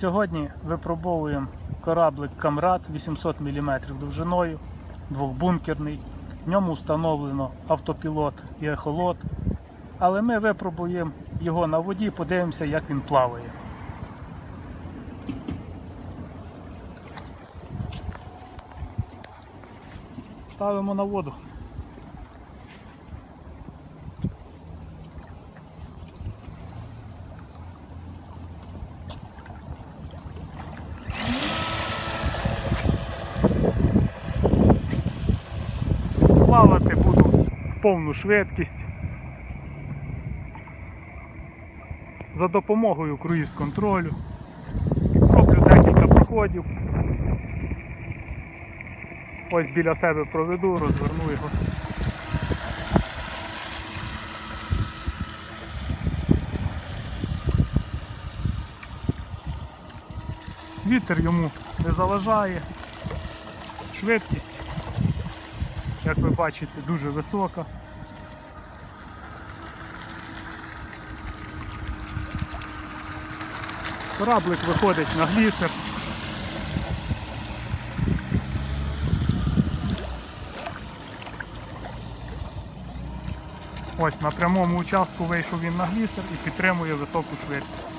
Сьогодні випробовуємо кораблик Камрад 800 мм довжиною, двохбункерний. В ньому встановлено автопілот і ехолот. Але ми випробуємо його на воді, подивимося, як він плаває. Ставимо на воду. Плавати буду в повну швидкість. За допомогою круїз контролю. Роблю декілька проходів. Ось біля себе проведу, розверну його. Вітер йому не заважає. Швидкість, як ви бачите, дуже висока. Кораблик виходить на глісер. Ось на прямому участку вийшов він на глісер і підтримує високу швидкість.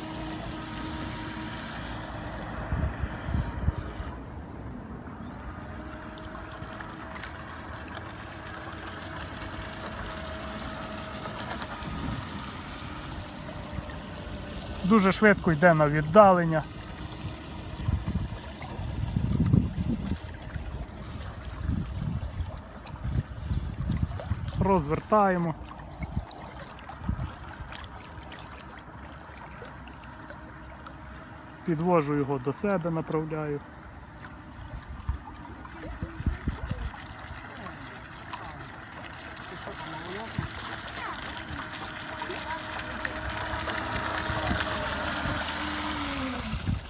Дуже швидко йде на віддалення. Розвертаємо. Підвожу його до себе, направляю.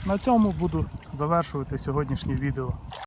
На цьому буду завершувати сьогоднішнє відео.